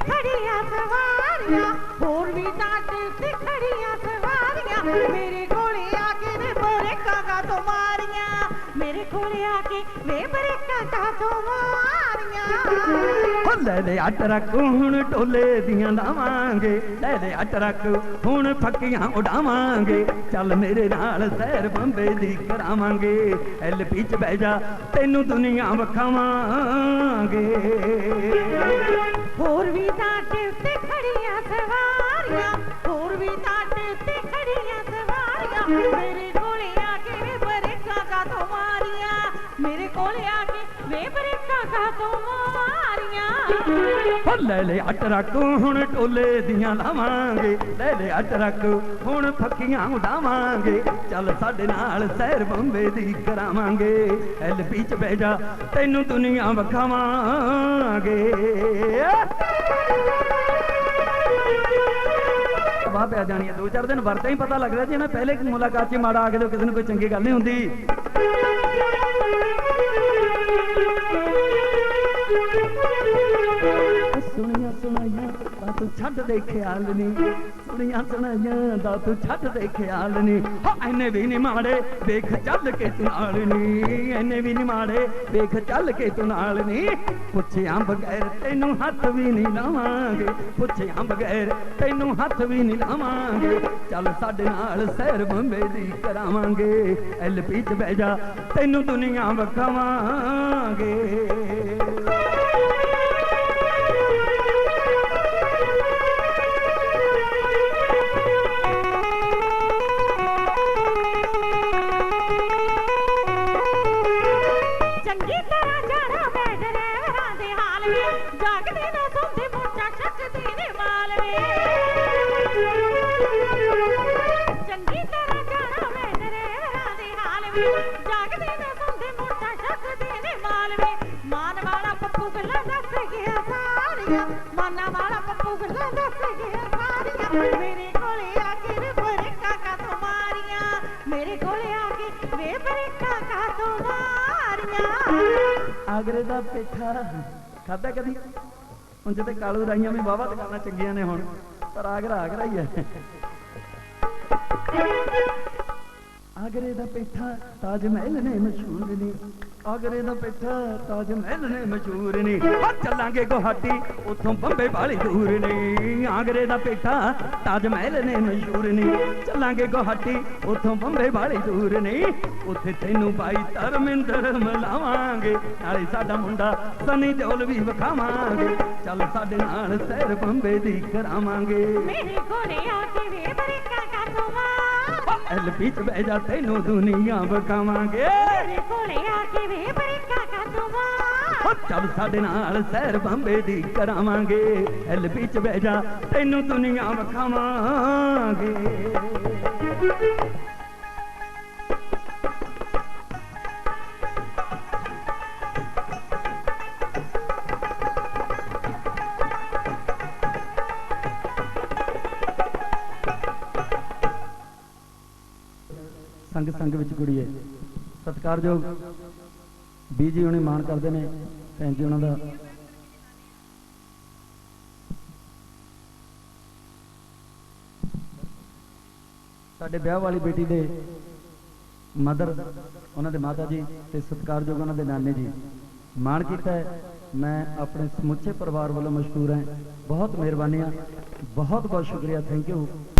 ਖੜੀਆਂ ਸਵਾਰੀਆਂ, ਹੋਰ ਵੀ ਖੜੀਆਂ ਸਵਾਰੀਆਂ। ਮੇਰੇ ਕੋਲੇ ਆ ਕੇ ਨੇ ਬਰੇਕਾਂ ਕਾ ਤੋਂ ਮਾਰੀਆਂ, ਮੇਰੇ ਕੋਲੇ ਆ ਕੇ ਵੇ ਬਰੇਕਾਂ ਕਾ ਤੋਂ ਮਾਰੀਆਂ। ਹੋ ਲੈ ਲੈ ਆ ਟਰੱਕ, ਹੁਣ ਟੋਲੇ ਦੀਆਂ ਲਾਵਾਂਗੇ। ਲੈ ਲੈ ਆ ਟਰੱਕ, ਹੁਣ ਫੱਕੀਆਂ ਉਡਾਵਾਂਗੇ। ਚੱਲ ਮੇਰੇ ਨਾਲ ਸੈਰ ਬੰਬੇ ਦੀ ਕਰਾਵਾਂਗੇ। ਐਲਪੀ ਚ ਬਹਿ ਜਾ, ਤੈਨੂੰ ਦੁਨੀਆ ਵਖਾਵਾਂਗੇ। ਹੋਰ ਵੀ ਟਾਟੇ ਉੱਤੇ ਖੜੀਆਂ ਸਵਾਰੀਆਂ, ਹੋਰ ਵੀ ਟਾਟੇ ਬਰੇਕਾਂ ਤੋਂ ਮਾਰੀਆਂ। ਹੋ ਲੈ ਲੈ ਆ ਟਰੱਕ, ਹੁਣ ਟੋਲੇ ਦੀਆਂ ਲਾਵਾਂਗੇ। ਲੈ ਲੈ ਆ ਹੁਣ ਫੱਕੀਆਂ ਉਡਾਵਾਂਗੇ। ਚੱਲ ਸਾਡੇ ਨਾਲ ਸੈਰ ਬੰਬੇ ਦੀ ਕਰਾਵਾਂਗੇ। ਐਲਪੀ ਚ ਬਹਿ ਜਾ, ਤੈਨੂੰ ਦੁਨੀਆ ਵਖਾਵਾਂਗੇ। ਵਾਹ ਪੈ ਜਾਣੀ ਹੈ ਦੋ ਚਾਰ ਦਿਨ ਵਰਤਾਂ ਹੀ ਪਤਾ ਲੱਗਦਾ ਜੀ ਨਾ ਪਹਿਲੇ ਮੁਲਾਕਾਤ 'ਚ ਮਾੜਾ ਆ ਕੇ ਤਾਂ ਕਿਸੇ ਨੂੰ ਕੋਈ ਚੰਗੀ ਗੱਲ ਨਹੀਂ ਹੁੰਦੀ। ਸੁਣਾਈਆਂ ਤਾਂ ਤੂੰ ਛੱਡ ਦੇ ਖਿਆਲ ਨਹੀਂ ਸੁਣੀਆਂ ਸੁਣਾਈਆਂ, ਤਾਂ ਤੂੰ ਛੱਡ ਦੇ ਖਿਆਲ ਨਹੀਂ ਹੋ, ਐਨੇ ਵੀ ਨਹੀਂ ਮਾੜੇ ਦੇਖ ਚੱਲ ਕੇ ਤੂੰ ਨਾਲ ਨਹੀਂ ਐਨੇ ਵੀ ਨਹੀਂ ਮਾੜੇ, ਵੇਖ ਚੱਲ ਕੇ ਤੂੰ ਨਾਲ ਨਹੀਂ ਪੁੱਛਿਆਂ ਬਗੈਰ ਤੈਨੂੰ ਹੱਥ ਵੀ ਨਹੀਂ ਲਾਵਾਂਗੇ। ਪੁੱਛਿਆਂ ਬਗੈਰ ਤੈਨੂੰ ਹੱਥ ਵੀ ਨਹੀਂ ਲਾਵਾਂਗੇ। ਚੱਲ ਸਾਡੇ ਨਾਲ ਸੈਰ ਬੰਬੇ ਦੀ ਕਰਾਵਾਂਗੇ। ਐਲਪੀ ਚ ਬਹਿ ਜਾ, ਤੈਨੂੰ ਦੁਨੀਆ ਵਿਖਾਵਾਂਗੇ। ਜਾਗਦੇ ਨਾ ਸੌਂਦੇ ਮੋਟਾ ਚੱਕਦੇ ਨੇ ਮਾਲ ਚੰਗੀ ਤਰ੍ਹਾਂ ਜਾਣਾ ਮੈਂ ਡਰਾਈਵਰਾਂ ਦੇ ਹਾਲ ਵੇ। ਜਾਗਦੇ ਨਾ ਸੌਂਦੇ ਮੋਟਾ ਚੱਕਦੇ ਨੇ ਮਾਲ ਮਾਨ ਵਾਲਾ ਪੱਪੂ ਗੱਲਾਂ ਦੱਸ ਗਿਆ ਸਾਰੀਆਂ। ਮਾਨਾ ਵਾਲਾ ਪੱਪੂ ਗੱਲਾਂ ਦੱਸ ਗਿਆ ਸਾਰੀਆਂ। ਮੇਰੇ ਕੋਲੇ ਆ ਕੇ ਵੇ ਬਰੇਕਾਂ ਕਾ ਤੋਂ ਮਾਰੀਆਂ। ਮੇਰੇ ਕੋਲੇ ਆ ਕੇ ਵੇ ਬਰੇਕਾਂ ਕਾ ਤੋਂ ਮਾਰੀਆਂ। ਆਗਰੇ ਦਾ ਪੇਠਾ। ਖਾਦਾ ਕਦੀ? ਹੁਣ ਜਿੱਤੇ ਕਾਲੂ ਰਾਈਆਂ ਵੀ ਵਾਵਾ ਦੁਕਾਨਾਂ ਚੰਗੀਆਂ ਨੇ ਹੁਣ, ਪਰ ਆਗਰਾ ਆਗਰਾ ਹੀ ਹੈ। ਆਗਰੇ ਦਾ ਪੇਠਾ ਤਾਜ ਮਹਿਲ ਨੇ ਮਸ਼ਹੂਰ ਨੇ। ਆਗਰੇ ਦਾ ਪੇਠਾ ਤਾਜ ਮਹਿਲ ਨੇ ਮਸ਼ਹੂਰ ਨੇ। ਆ ਚੱਲਾਂਗੇ ਗੁਹਾਟੀ, ਉਥੋਂ ਬੰਬੇ ਵਾਲੀ ਦੂਰ ਨੇ। ਆਗਰੇ ਦਾ ਪੇਠਾ ਤਾਜ ਮਹਿਲ ਨੇ ਮਸ਼ਹੂਰ ਨੇ। ਚੱਲਾਂਗੇ ਗੁਹਾਟੀ, ਉਥੋਂ ਬੰਬੇ ਵਾਲੀ ਦੂਰ ਨੇ। ਉੱਥੇ ਤੈਨੂੰ ਭਾਈ ਧਰਮਿੰਦਰ ਮਿਲਾਵਾਂਗੇ, ਨਾਲੇ ਸਾਡਾ ਮੁੰਡਾ ਸਨੀ ਦਿਓਲ ਵੀ ਵਿਖਾਵਾਂਗੇ। ਚੱਲ ਸਾਡੇ ਨਾਲ ਸੈਰ ਬੰਬੇ ਦੀ ਕਰਾਵਾਂਗੇ। ਮੇਰੇ ਕੋਲੇ ਆ ਕੇ ਵੇ ਬਰੇਕਾਂ ਐਲਪੀ ਚ ਬਹਿ ਜਾ ਤੈਨੂੰ ਦੁਨੀਆ ਵਿਖਾਵਾਂਗੇ। ਮੇਰੇ ਕੋਲੇ ਆ ਕੇ ਵੇ ਬਰੇਕਾਂ ਕਾ ਤੋਂ ਮਾਰ ਹੋ ਚੱਲ ਸਾਡੇ ਨਾਲ ਸੈਰ ਬੰਬੇ ਦੀ ਕਰਾਵਾਂਗੇ। ਐਲਪੀ ਚ ਬਹਿ ਜਾ ਤੈਨੂੰ ਦੁਨੀਆ ਵਿਖਾਵਾਂਗੇ। ਸੰਗ ਸੰਗ ਵਿੱਚ ਕੁੜੀਏ ਸਤਿਕਾਰਯੋਗ ਬੀ ਜੀ ਹੁਣੇ ਮਾਣ ਕਰਦੇ ਨੇ, ਭੈਣ ਜੀ ਉਹਨਾਂ ਦਾ। ਸਾਡੇ ਵਿਆਹ ਵਾਲੀ ਬੇਟੀ ਦੇ ਮਦਰ, ਉਹਨਾਂ ਦੇ ਮਾਤਾ ਜੀ ਤੇ ਸਤਿਕਾਰਯੋਗ ਉਹਨਾਂ ਦੇ ਨਾਨੇ ਜੀ। ਮਾਣ ਕੀਤਾ ਹੈ। ਮੈਂ ਆਪਣੇ ਸਮੁੱਚੇ ਪਰਿਵਾਰ ਵੱਲੋਂ ਮਸ਼ਕੂਰ ਹਾਂ। ਬਹੁਤ ਮਿਹਰਬਾਨੀਆਂ ਬਹੁਤ ਬਹੁਤ ਸ਼ੁਕਰੀਆ। Thank you